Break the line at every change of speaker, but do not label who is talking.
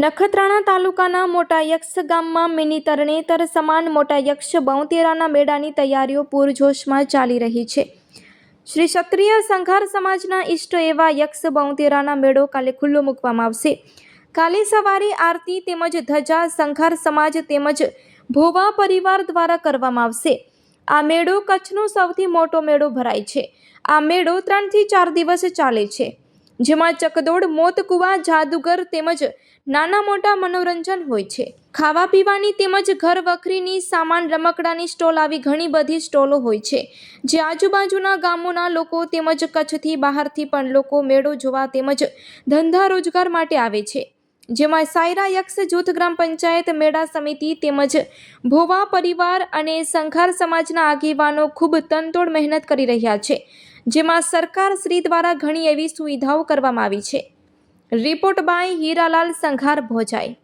નખત્રાણા તાલુકાના મોટા યક્ષ ગામમાં મિની તરણેતર સમાન મોટા યક્ષ બહુતેરાના મેળાની તૈયારીઓ પૂરજોશમાં ચાલી રહી છે. શ્રી ક્ષત્રિય સંઘાર સમાજના ઇષ્ટ એવા યક્ષ બહુતેરાના મેળો કાલે ખુલ્લો મૂકવામાં આવશે. કાલે સવારે આરતી તેમજ ધજા સંઘાર સમાજ તેમજ ભોવા પરિવાર દ્વારા કરવામાં આવશે. આ મેળો કચ્છનો સૌથી મોટો મેળો ભરાય છે. આ મેળો ત્રણથી ચાર દિવસ ચાલે છે. જેમાં ચકદોડ મોતકુવા જાદુગર તેમજ નાના મોટા મનોરંજન હોય છે. ખાવા પીવાની તેમજ ઘર વખરીની સામાન રમકડાની સ્ટોલ આવી ઘણી બધી સ્ટોલો હોય છે. જે આજુબાજુના ગામોના લોકો તેમજ કચ્છથી બહારથી પણ લોકો મેળો જોવા તેમજ ધંધા રોજગાર માટે આવે છે. જેમાં સાયરા યક્ષ જૂથ ગ્રામ પંચાયત મેળા સમિતિ તેમજ ભોવા પરિવાર અને સંઘાર સમાજના આગેવાનો ખૂબ તનતોડ મહેનત કરી રહ્યા છે. જેમાં સરકાર શ્રી દ્વારા ઘણી એવી સુવિધાઓ કરવામાં આવી છે. Report by Hiralal Sanghar Bhojai.